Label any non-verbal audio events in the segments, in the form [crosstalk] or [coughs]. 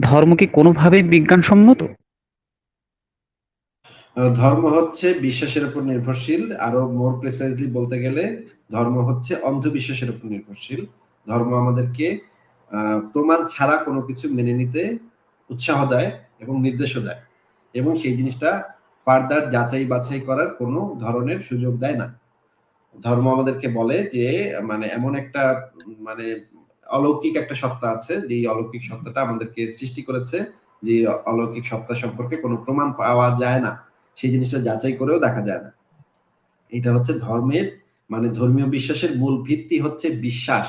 ধর্ম কি কোনোভাবেই বিজ্ঞানসম্মত? ধর্ম হচ্ছে বিশ্বাসের উপর নির্ভরশীল। আরও মোর প্রিসাইজলি বলতে গেলে, ধর্ম হচ্ছে অন্ধবিশ্বাসের উপর নির্ভরশীল। ধর্ম আমাদেরকে প্রমাণ ছাড়া কোন কিছু মেনে নিতে উৎসাহ দেয় এবং নির্দেশও দেয়। এবং সেই জিনিসটা ফার্দার যাচাই বাছাই করার কোনো ধরনের সুযোগ দেয় না। ধর্ম আমাদেরকে বলে যে মানে এমন একটা মানে অলৌকিক একটা সত্তা আছে যেই অলৌকিক সত্তাটা আমাদেরকে সৃষ্টি করেছে। যে অলৌকিক সত্তা সম্পর্কে কোন প্রমাণ পাওয়া যায় না। সেই জিনিসটা যাচাই করেও দেখা যায় না। এটা হচ্ছে ধর্মের মানে ধর্মীয় বিশ্বাসের মূল ভিত্তি হচ্ছে বিশ্বাস।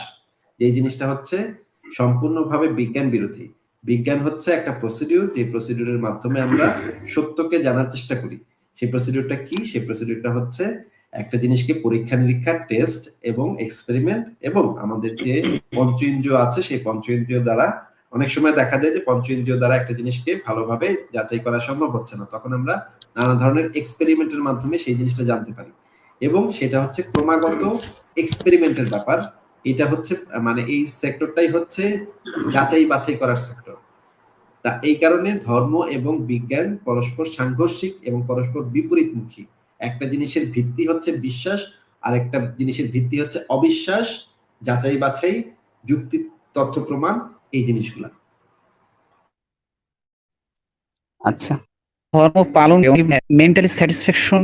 এই জিনিসটা হচ্ছে সম্পূর্ণভাবে বিজ্ঞান বিরোধী। বিজ্ঞান হচ্ছে একটা প্রসিডিউর যে প্রসিডিউর এর মাধ্যমে আমরা সত্যকে জানার চেষ্টা করি। সেই প্রসিডিউরটা কি? সেই প্রসিডিউরটা হচ্ছে একটা জিনিসকে পরীক্ষা-নিরীক্ষা, টেস্ট এবং এক্সপেরিমেন্ট এবং আমাদের যে পঞ্চ ইন্দ্রিয় আছে সেই পঞ্চ ইন্দ্রিয় দ্বারা অনেক সময় দেখা যায় যে পঞ্চ ইন্দ্রিয় দ্বারা একটা জিনিসকে ভালোভাবে যাচাই করা সম্ভব হচ্ছে না। তখন আমরা নানা ধরনের এক্সপেরিমেন্ট এর মাধ্যমে সেই জিনিসটা জানতে পারি। এবং সেটা হচ্ছে ক্রমাগত এক্সপেরিমেন্টের ব্যাপার। এটা হচ্ছে মানে এই সেক্টরটাই হচ্ছে যাচাই বাছাই করার সেক্টর। তা এই কারণে ধর্ম এবং বিজ্ঞান পরস্পর সাংঘর্ষিক এবং পরস্পর বিপরীতমুখী। একটা জিনিসের ভিত্তি হচ্ছে বিশ্বাস, আর একটা জিনিসের ভিত্তি হচ্ছে অবিশ্বাস, যাচাই বাছাই, যুক্তি, তথ্য প্রমাণ এই জিনিসগুলা। আচ্ছা। ধর্ম পালন মেন্টালি স্যাটিসফ্যাকশন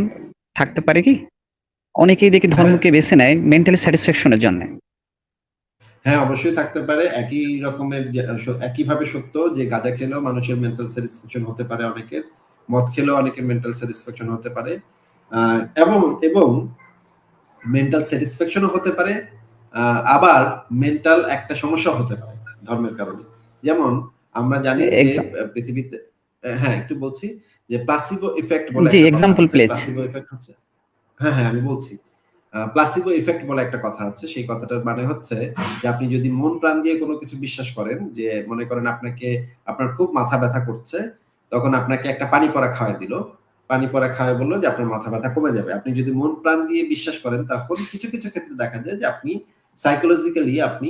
থাকতে পারে কি? অনেকেই দেখি হ্যাঁ। ধর্মকে বেছে নেয় মেন্টালি স্যাটিসফ্যাকশন জন্য। হ্যাঁ, অবশ্যই থাকতে পারে। একই রকমের একইভাবে সত্য যে গাঁজা খেলেও মানুষের মেন্টাল স্যাটিসফ্যাকশন হতে পারে অনেকের। মদ খেলেও অনেকের মেন্টাল স্যাটিসফ্যাকশন হতে পারে। এবং এবং মেন্টাল স্যাটিসফ্যাকশন ও হতে পারে। আবার মেন্টাল একটা সমস্যা হতে পারে ধর্মের কারণে। যেমন আমরা জানি যে পৃথিবীতে হ্যাঁ, একটু বলছি যে প্লাসিবো ইফেক্ট বলে জি, এক্সাম্পল আছে। প্লিজ। প্লাসিবো ইফেক্ট হচ্ছে হ্যাঁ, হ্যাঁ, আমি বলছি। প্লাসিবো ইফেক্ট বলে একটা কথা আছে। সেই কথাটার মানে হচ্ছে যে আপনি যদি মন প্রাণ দিয়ে কোনো কিছু বিশ্বাস করেন যে মনে করেন আপনাকে আপনার খুব মাথা ব্যাথা করছে, তখন আপনাকে একটা পানি পড়া খাওয়াই দিল। পানি পড়া খাওয়ায় বলল যে আপনার মাথা ব্যথা কমে যাবে। আপনি যদি মন প্রাণ দিয়ে বিশ্বাস করেন তখন কিছু, কিছু ক্ষেত্রে দেখা যায় যে আপনি সাইকোলজিক্যালি আপনি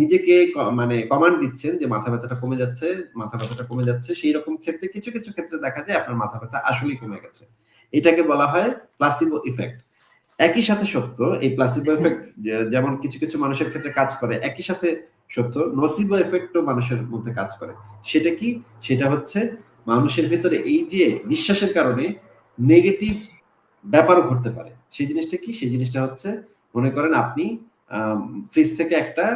নিজেকে মানে কমান্ড দিচ্ছেন যে মাথা ব্যথাটা কমে যাচ্ছে, মাথা ব্যথাটা কমে যাচ্ছে। সেইরকম ক্ষেত্রে কিছু, কিছু ক্ষেত্রে দেখা যায় আপনার মাথা ব্যথা আসলেই কমে গেছে। এটাকে বলা হয় প্লাসিবো ইফেক্ট। একই সাথে সত্য এই প্লাসিবো ইফেক্ট যেমন কিছু, কিছু মানুষের ক্ষেত্রে কাজ করে, একই সাথে সত্য নসিবো ইফেক্ট ও মানুষের মধ্যে কাজ করে। সেটা কি? সেটা হচ্ছে মানুষের ভেতরে এই যে বিশ্বাসের কারণে নেগেটিভ ব্যাপারও ঘটতে পারে। সেই জিনিসটা কি? সেই জিনিসটা হচ্ছে মনে করেন আপনি ফ্রিজ থেকে একটা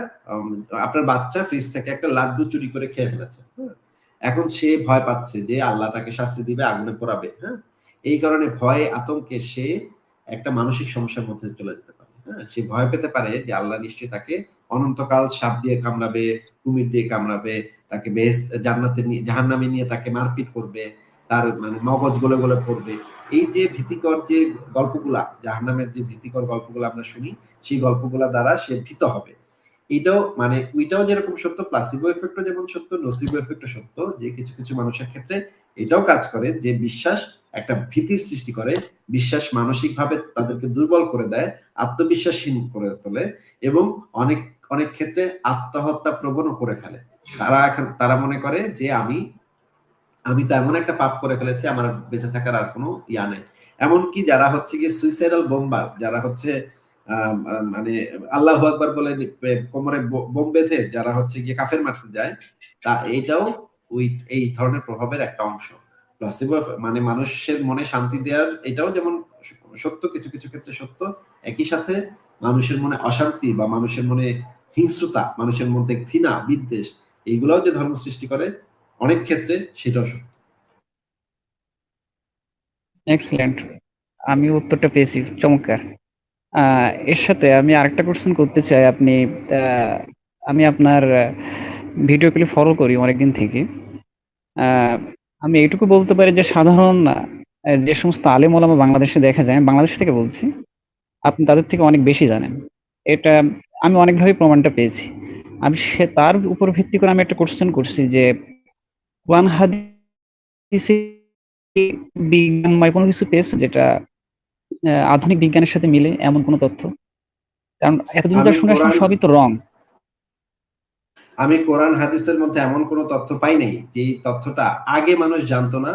আপনার বাচ্চা ফ্রিজ থেকে একটা লাড্ডু চুরি করে খেয়ে ফেলেছে। হ্যাঁ? এখন সে ভয় পাচ্ছে যে আল্লাহ তাকে শাস্তি দিবে, আগুনে পোড়াবে। হ্যাঁ? এই কারণে ভয়ে আতঙ্কে সে একটা মানসিক সমস্যার মধ্যে চলে যেতে পারে। হ্যাঁ? সে ভয় পেতে পারে যে আল্লাহ নিশ্চয়ই তাকে অনন্তকাল সাপ দিয়ে কামড়াবে, কুমির দিয়ে কামড়াবে, তাকে বেহেশত জান্নাতে নিয়ে জাহান্নামে নিয়ে তাকে মারপিট করবে। তার মানে মগজ গলে, গলে পড়বে। এই যে ভীতিকর যে গল্পগুলা, জাহান্নামের যে ভীতিকর গল্পগুলা আমরা শুনি, সেই গল্পগুলা দ্বারা সে ভীত হবে। এটাও মানে ওইটাও যেরকম সত্য প্লাসিবো ইফেক্ট ও যেমন সত্য, নসিবো ইফেক্ট ও সত্য যে কিছু, কিছু মানুষের ক্ষেত্রে এটাও কাজ করে যে বিশ্বাস একটা ভীতির সৃষ্টি করে। বিশ্বাস মানসিকভাবে তাদেরকে দুর্বল করে দেয়, আত্মবিশ্বাসহীন করে তোলে এবং অনেক, অনেক ক্ষেত্রে আত্মহত্যা প্রবণও করে ফেলে। তারা এখন তারা মনে করে যে আমি আমি তো এমন একটা পাপ করে ফেলেছি আমার বেঁচে থাকার আর কোন ইয়া নাই। এমনকি যারা হচ্ছে গিয়ে সুইসাইডাল বোম্বার যারা হচ্ছে মানে আল্লাহু আকবার বলে কোমরে বোম বেঁধে যারা হচ্ছে গিয়ে কাফের মারতে যায়, তা এইটাও ওই এই ধরনের প্রভাবের একটা অংশ। মানে মানুষের মনে শান্তি দেওয়ার এটাও যেমন সত্য কিছু, কিছু ক্ষেত্রে সত্য। একই সাথে মানুষের মনে অশান্তি বা মানুষের মনে হিংস্রতা, মানুষের মধ্যে ঘৃণা, বিদ্বেষ এগুলাও যে ধর্ম সৃষ্টি করে অনেক ক্ষেত্রে সেটাও সত্য। আমি উত্তরটা পেয়েছি। চমৎকার। এর সাথে আমি আরেকটা কোয়েশ্চেন করতে চাই। আপনি আমি আপনার ভিডিও গুলি ফলো করি অনেকদিন থেকে। আমি এইটুকু বলতে পারি যে সাধারণ যে সমস্ত আলেম ওলামা বাংলাদেশে দেখা যায়, বাংলাদেশ থেকে বলছি। আপনি তাদের থেকে অনেক বেশি জানেন। এটা আমি অনেকভাবেই প্রমাণটা পেয়েছি। আমি সে তার উপর ভিত্তি করে আমি একটা কোয়েশ্চেন করছি যে কোরআন হাদিসে বিজ্ঞানময় কোন কিছু পেয়েছেন যেটা আধুনিক বিজ্ঞানের সাথে মিলে এমন কোন তথ্য? কারণ এতদিন যা শুনে আসলাম সবই তো রং। আমি কোরআন হাদিসের মধ্যে এমন কোনো তথ্য পাই নাই যে তথ্যটা আগে মানুষ জানতো না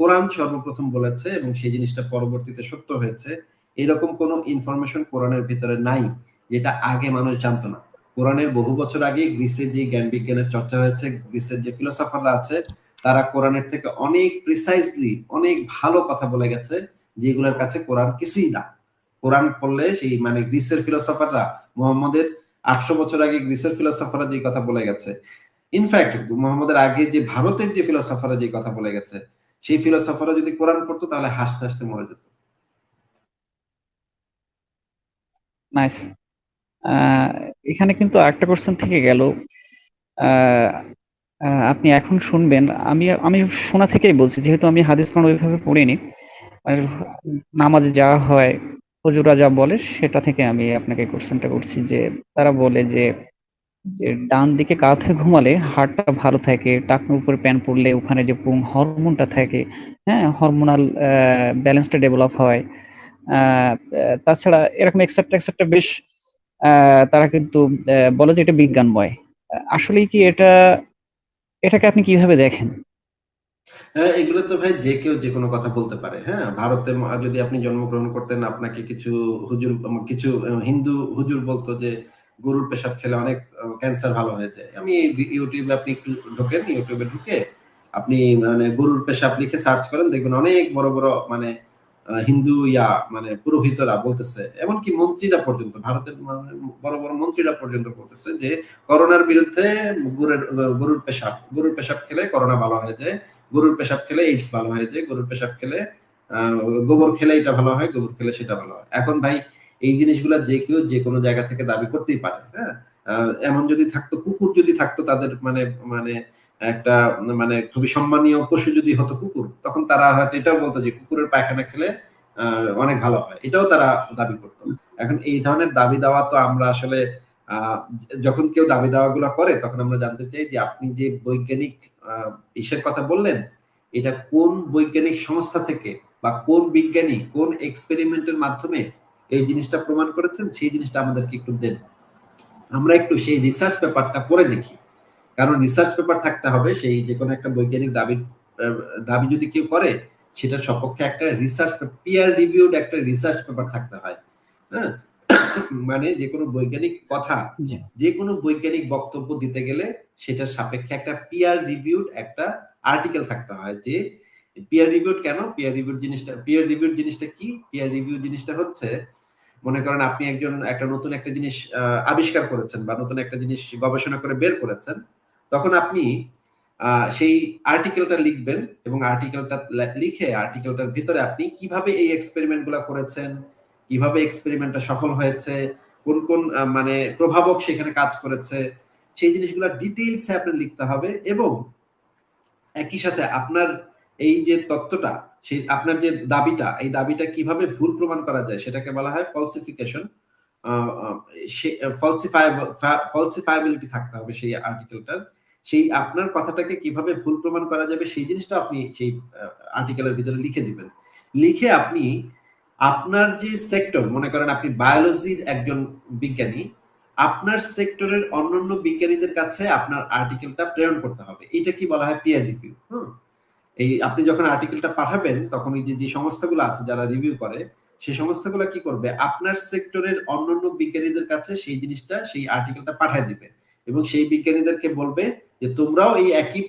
কোরআন সর্বপ্রথম বলেছে এবং সেই জিনিসটা পরবর্তীতে সত্য হয়েছে এরকম কোনো ইনফরমেশন কোরআনের ভিতরে নাই যেটা আগে মানুষ জানতো না কোরআনের বহু বছর আগে গ্রিসের যে জ্ঞান বিজ্ঞানের চর্চা হয়েছে, গ্রিসের যে ফিলোসফাররা আছে, তারা কোরআনের থেকে অনেক প্রিসাইজলি অনেক ভালো কথা বলে গেছে, যেগুলোর কাছে কোরআন কিছুই না। কোরআন পড়লে সেই মানে গ্রিসের ফিলোসফাররা, মোহাম্মদের আটশো বছর আগে গ্রিসের ফিলোসফাররা যে কথা বলে গেছে ইনফ্যাক্ট মোহাম্মদের আগে যে ভারতের যে ফিলোসফাররা যে কথা বলে গেছে, সেই ফিলোসফাররা যদি কোরআন পড়তো, তাহলে হাসতে হাসতে মরে যেত। নাইস এখানে কিন্তু আরেকটা কোশ্চেন থেকে গেল। আপনি এখন শুনবেন। আমি আমি শোনা থেকেই বলছি, যেহেতু আমি হাদিস কোন ওইভাবে পড়িনি নামাজে যা হয় হুজুরা যা বলে, সেটা থেকে আমি আপনাকে কোশ্চেনটা করছি যে, তারা বলে যে যে ডান দিকে হয়ে ঘুমালে হাড়টা ভালো থাকে, টাকনুর উপরে প্যান পড়লে ওখানে যে পুং হরমোনটা থাকে হ্যাঁ হরমোনাল ব্যালেন্সটা ডেভেলপ হয়। তাছাড়া এরকম এক্সেপ্ট এক্সেপ্ট বেশ তারা কিন্তু বলে যে এটা বিজ্ঞানময়। আসলেই কি এটা, এটাকে আপনি কীভাবে দেখেন? হ্যাঁ এগুলো তো ভাই যে কেউ যে কোনো কথা বলতে পারে হ্যাঁ? ভারতে যদি আপনি জন্মগ্রহণ করতেন, আপনাকে কিছু হুজুর কিছু হিন্দু হুজুর বলতো যে, গরুর পেশাব খেলে অনেক ক্যান্সার ভালো হয়ে যায়। আমি ইউটিউবে আপনি একটু ঢোকেন, ইউটিউবে ঢুকে আপনি মানে গরুর পেশাব লিখে সার্চ করেন, দেখবেন অনেক বড় বড় মানে হিন্দু ইয়া মানে পুরোহিতরা বলতেছে, এমনকি মন্ত্রীরা পর্যন্ত, ভারতের মানে বড় বড় মন্ত্রীরা পর্যন্ত বলতেছে যে, করোনার বিরুদ্ধে গরুর গরুর পেশাব গরুর পেশাব খেলে করোনা ভালো হয়ে যায়, গরুর পেশাব খেলে এইডস ভালো হয়ে যায়, গরুর পেশাব খেলে গোবর খেলে এটা ভালো হয়, গোবর খেলে সেটা ভালো হয়। এখন ভাই, এই জিনিসগুলা যে কেউ যে কোনো জায়গা থেকে দাবি করতেই পারে হ্যাঁ? এমন যদি থাকতো, কুকুর যদি থাকতো, তাদের মানে মানে একটা মানে খুবই সম্মানীয় পশু যদি হতো কুকুর, তখন তারা হয়তো এটাও বলতো যে কুকুরের পায়খানা খেলে অনেক ভালো হয়। এটাও তারা দাবি করতো। এখন এই ধরনের দাবি দেওয়া তো আমরা আসলে যখন কেউ দাবি দেওয়া গুলো করে, তখন আমরা জানতে চাই যে আপনি যে বৈজ্ঞানিক ইসের কথা বললেন, এটা কোন বৈজ্ঞানিক সংস্থা থেকে বা কোন বিজ্ঞানী, কোন এক্সপেরিমেন্টের মাধ্যমে এই জিনিসটা প্রমাণ করেছেন? সেই জিনিসটা আমাদেরকে একটু দেন। আমরা একটু সেই রিসার্চ পেপারটা পড়ে দেখি। কারণ রিসার্চ পেপার থাকতে হবে সেই যে কোনো একটা বৈজ্ঞানিক দাবি দাবি যদি কেউ করে সেটার সপক্ষে একটা রিসার্চ পিয়ার রিভিউড একটা রিসার্চ পেপার থাকতে হয়। হ্যাঁ? [coughs] মানে যে কোনো বৈজ্ঞানিক কথা যে কোনো বৈজ্ঞানিক বক্তব্য দিতে গেলে সেটার সাপেক্ষে একটা পিয়ার রিভিউড একটা আর্টিকেল থাকতে হয় যে পিয়ার রিভিউড কেন? পিয়ার রিভিউ জিনিসটা পিয়ার রিভিউড জিনিসটা কি? পিয়ার রিভিউ জিনিসটা হচ্ছে মনে করেন আপনি একজন একটা নতুন একটা জিনিস আবিষ্কার করেছেন বা নতুন একটা জিনিস গবেষণা করে বের করেছেন তখন আপনি সেই আর্টিকেলটা লিখবেন এবং আর্টিকেলটা লিখে আর্টিকেলটার ভিতরে আপনি কীভাবে এই এক্সপেরিমেন্টগুলা করেছেন, কীভাবে এক্সপেরিমেন্টটা সফল হয়েছে, কোন কোন মানে প্রভাবক সেখানে কাজ করেছে, সেই জিনিসগুলো ডিটেইলসে আপনি লিখতে হবে এবং একই সাথে আপনার এই যে তত্ত্বটা সেই আপনার যে দাবিটা, এই দাবিটা কীভাবে ভুল প্রমাণ করা যায় সেটাকে বলা হয় ফলসিফিকেশন ফলসিফাইবিলিটি থাকতে হবে সেই আর্টিকেলটার সেই আপনার কথাটাকে কীভাবে ভুল প্রমাণ করা যাবে, সেই জিনিসটা আপনি সেই আর্টিকেলের ভিতরে লিখে দিবেন। লিখে আপনি আপনার যে সেক্টর মনে করেন আপনি বায়োলজির একজন বিজ্ঞানী, আপনার সেক্টরের অন্যান্য বিজ্ঞানীদের কাছে আপনার আর্টিকেলটা প্রেরণ করতে হবে। এটা কি বলা হয় পিয়ার রিভিউ হ্যাঁ এই আপনি যখন আর্টিকেলটা পাঠাবেন, তখন এই যে যে সংস্থাগুলো আছে যারা রিভিউ করে, সেই সংস্থাগুলো কি করবে? আপনার সেক্টরের অন্যান্য বিজ্ঞানীদের কাছে সেই জিনিসটা, সেই আর্টিকেলটা পাঠিয়ে দিবে এবং সেই বিজ্ঞানীদেরকে বলবে যে তোমরাও এই একই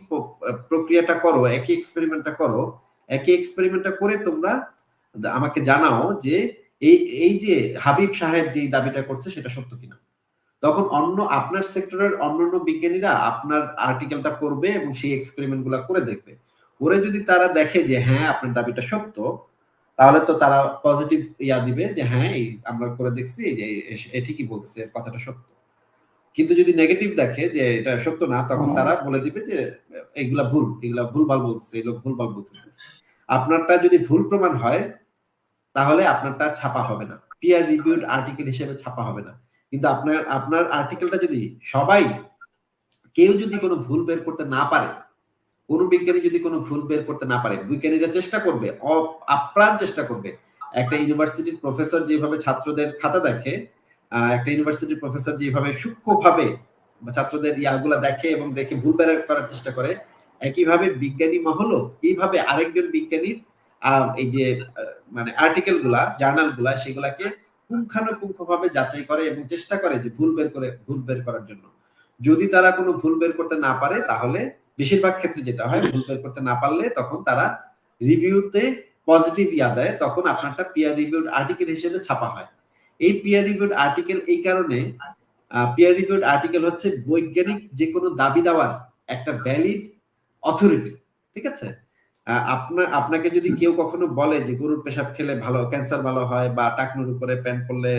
প্রক্রিয়াটা করো, একই এক্সপেরিমেন্টটা করো, একই এক্সপেরিমেন্টটা করে তোমরা আমাকে জানাও যে এই এই যে হাবিব সাহেব যে দাবিটা করছে সেটা সত্য কিনা। তখন অন্য আপনার সেক্টরের অন্যান্য বিজ্ঞানীরা আপনার আর্টিকেলটা পড়বে এবং সেই এক্সপেরিমেন্ট করে দেখবে। ওরে যদি তারা দেখে যে হ্যাঁ আপনার দাবিটা সত্য, তাহলে তো তারা পজিটিভ ইয়া দিবে যে হ্যাঁ এই আমরা করে দেখছি যে এ ঠিকই বলতেছে কথাটা সত্য। কিন্তু যদি নেগেটিভ দেখে যে এটা সত্য না তখন তারা বলে দিবে যে এগুলা ভুল এগুলা ভুলভাল বলতেছে এই লোক ভুলভাল বলতেছে। আপনারটা যদি ভুল প্রমাণ হয় তাহলে আপনারটা ছাপা হবে না। পিয়ার রিভিউড আর্টিকেল হিসেবে ছাপা হবে না। কিন্তু আপনার আপনার আর্টিকেলটা যদি সবাই কেউ যদি কোনো ভুল বের করতে না পারে কোনো বিজ্ঞানী যদি কোনো ভুল বের করতে না পারে বিজ্ঞানীরা চেষ্টা করবে আপ্রাণ চেষ্টা করবে। একটা ইউনিভার্সিটির প্রফেসর যেভাবে ছাত্রদের খাতা দেখে একটা ইউনিভার্সিটির প্রফেসর যেভাবে সূক্ষ্মভাবে ছাত্রদের ইয়াগুলা দেখে এবং দেখে ভুল বের করার চেষ্টা করে, একইভাবে বিজ্ঞানী মহলও এইভাবে আরেকজন বিজ্ঞানীর এই যে মানে আর্টিকেলগুলা জার্নালগুলা সেগুলাকে পুঙ্খানুপুঙ্খ ভাবে যাচাই করে এবং চেষ্টা করে যে ভুল বের করে, ভুল বের করার জন্য। যদি তারা কোনো ভুল বের করতে না পারে, তাহলে বেশিরভাগ ক্ষেত্রে যেটা হয়, ভুল বের করতে না পারলে তখন তারা রিভিউতে পজিটিভ ইয়া দেয়, তখন আপনারটা পিয়ার রিভিউড আর্টিকেল হিসেবে ছাপা হয়। এই পিয়ার রিভিউড আর্টিকেল এই কারণে পিয়ার রিভিউড আর্টিকেল হচ্ছে বৈজ্ঞানিক যে কোনো দাবি দেওয়ার একটা ভ্যালিড অথরিটি ঠিক আছে? আপনার, আপনাকে যদি কেউ কখনো বলে যে গরুর পেশাব খেলে ভালো ক্যান্সার ভালো হয় বা টাকনুর উপরে প্যান্ট করলে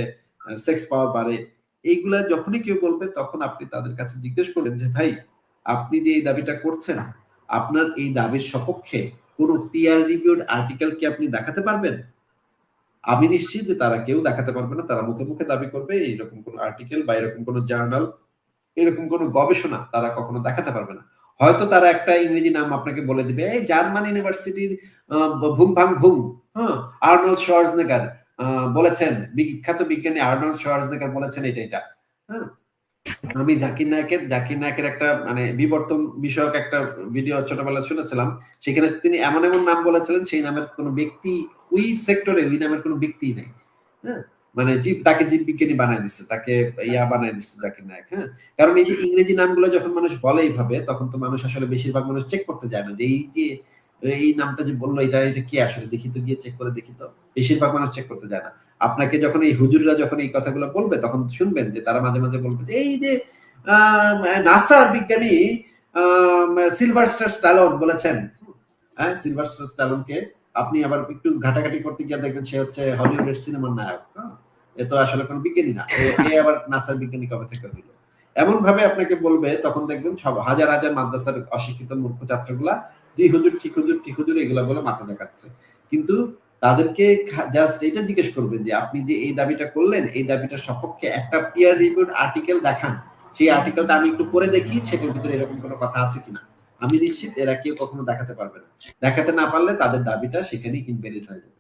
সেক্স পাওয়ার বাড়ে, এইগুলা যখনই কেউ বলবে তখন আপনি তাদের কাছে জিজ্ঞেস করেন যে, ভাই, আপনি যে এই দাবিটা করছেন, আপনার এই দাবির সপক্ষে কোনো পিয়ার রিভিউড আর্টিকেল কি আপনি দেখাতে পারবেন? আমি নিশ্চিত যে তারা কেউ দেখাতে পারবে না, তারা মুখে মুখে দাবি করবে, এইরকম কোন আর্টিকেল বা এরকম কোন জার্নাল এরকম কোন গবেষণা তারা কখনো দেখাতে পারবে না। হয়তো তারা একটা ইংরেজি নাম আপনাকে বলে দিবে, এই জার্মান ইউনিভার্সিটির ভুম ভাং ভুম হ্যাঁ আর্নল শোয়ার্জনেগার বলেছেন, বিখ্যাত বিজ্ঞানী আর্নল শোয়ার্জনেগার বলেছেন এটা এটা হ্যাঁ। আমি জাকির নায়কের জাকির নায়কের একটা মানে বিবর্তন বিষয়ক একটা ভিডিও ছোটবেলায় শুনেছিলাম। সেখানে তিনি এমন এমন নাম বলেছিলেন, সেই নামের কোনো ব্যক্তি, ওই সেক্টরে ওই নামের কোনো ব্যক্তি নেই। হ্যাঁ? মানে জীব, তাকে জীব বিজ্ঞানী বানায় দিচ্ছে তাকে ইয়া বানায় দিচ্ছে জাকির নায়ক হ্যাঁ? কারণ এই যে ইংরেজি নামগুলো যখন মানুষ বলে এইভাবে, তখন তো মানুষ আসলে বেশিরভাগ মানুষ চেক করতে যায় না যে এই যে এই নামটা যে বলল, এটা এটা কি আসলে? দেখি তো, গিয়ে চেক করে দেখি তো। বেশিরভাগ মানুষ চেক করতে যায় না। আপনাকে যখন এই হুজুররা যখন এই কথাগুলো বলবে, তখন শুনবেন যে তারা মাঝে মাঝে বলবে এই যে নাসার বিজ্ঞানী সিলভার স্টার স্ট্যালন বলেছেন। হ্যাঁ সিলভার স্টার স্ট্যালনকে আপনি আবার একটু ঘাটাঘাটি করতে গিয়ে দেখবেন সে হচ্ছে হলিউডের সিনেমার নায়ক। হ্যাঁ? এ তো আসলে কোনো বিজ্ঞানী না। এ- আবার নাসার বিজ্ঞানী কবে থেকে এমন ভাবে আপনাকে বলবে, তখন দেখবেন সব হাজার হাজার মাদ্রাসার অশিক্ষিত মূর্খ ছাত্রগুলা জি হুজুর ঠিক হুজুর ঠিক হুজুর, এগুলা বলে মাথা দেখাচ্ছে কিন্তু তাদেরকে জাস্ট এটা জিজ্ঞেস করবেন যে, আপনি যে এই দাবিটা করলেন, এই দাবিটার সপক্ষে একটা পিয়ার রিভিউড আর্টিকেল দেখান। সেই আর্টিকেলটা আমি একটু পড়ে দেখি, সেটার ভিতরে এরকম কোনো কথা আছে কিনা। আমি নিশ্চিত এরা কেউ কখনো দেখাতে পারবে না। দেখাতে না পারলে তাদের দাবিটা সেখানেই ইনভ্যালিড হয়ে যাবে।